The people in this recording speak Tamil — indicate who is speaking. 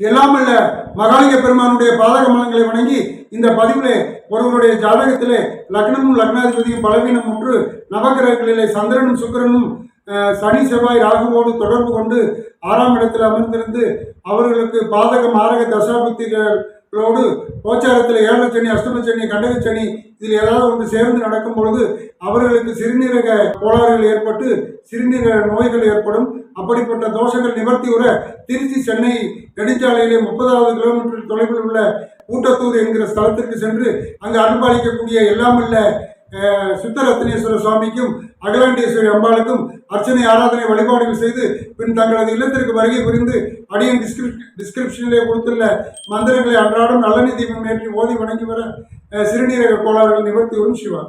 Speaker 1: எல்லாம் அல்ல மகாலிங்க பெருமானுடைய பாதக மலங்களை வணங்கி இந்த பதிவிலே ஒருவருடைய ஜாதகத்திலே லக்னமும் லக்னாதிபதியும் பலவீனம் ஒன்று நவகிரகங்களிலே சந்திரனும் சுக்கரனும் சனி செவ்வாய் ராகுவோடு தொடர்பு கொண்டு ஆறாம் இடத்தில் அமர்ந்திருந்து அவர்களுக்கு பாதக மாரக ரோடு கோச்சாரத்தில் ஏழச்சனி அஷ்டமச்சனி கண்டகச்சனி இதில் ஏதாவது ஒன்று சேர்ந்து நடக்கும் பொழுது அவர்களுக்கு சிறுநீரக கோளாறுகள் ஏற்பட்டு சிறுநீரக நோய்கள் ஏற்படும். அப்படிப்பட்ட தோஷங்கள் நிவர்த்தி உற திருச்சி சென்னை நெடுஞ்சாலையிலே முப்பதாவது கிலோமீட்டர் தொலைவில் உள்ள ஊட்டத்தூர் என்கிற ஸ்தலத்திற்கு சென்று அங்கு அன்பளிக்கக்கூடிய எல்லாமல்ல சுத்தரத்னேஸ்வர சுவாமிக்கும் அகிலாண்டேஸ்வரி அம்பாளுக்கும் அர்ச்சனை ஆராதனை வழிபாடுகள் செய்து பின் தங்களது இல்லத்திற்கு வருகை புரிந்து அடியின் டிஸ்கிரிப் டிஸ்கிரிப்ஷனிலே கொடுத்துள்ள மந்திரங்களை அன்றாடம் நல்ல தீபம் ஏற்றி ஓதி வணங்கி வர சிறுநீரக கோளாறுகள் நிவர்த்தி சிவா.